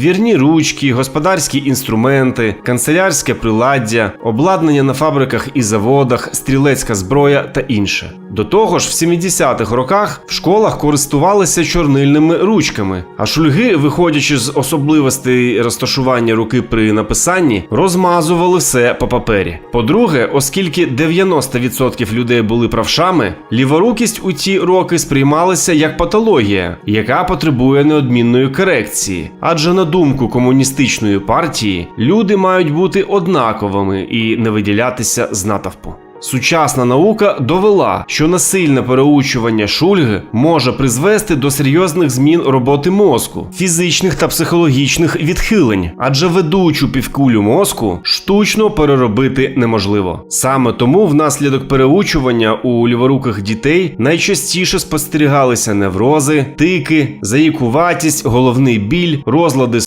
двірні ручки, господарські інструменти, канцелярське приладдя, обладнання на фабриках і заводах, стрілецька зброя та інше. До того ж, в 70-х роках в школах користувалися чорнильними ручками, а шульги, виходячи з особливостей розташування руки при написанні, розмазували все по папері. По-друге, оскільки 90% людей були правшами, ліворукість у ті роки сприймалася як патологія, яка потребує неодмінної корекції. Адже на думку комуністичної партії, люди мають бути однаковими і не виділятися з натовпу. Сучасна наука довела, що насильне переучування шульги може призвести до серйозних змін роботи мозку, фізичних та психологічних відхилень, адже ведучу півкулю мозку штучно переробити неможливо. Саме тому внаслідок переучування у ліворуких дітей найчастіше спостерігалися неврози, тики, заїкуватість, головний біль, розлади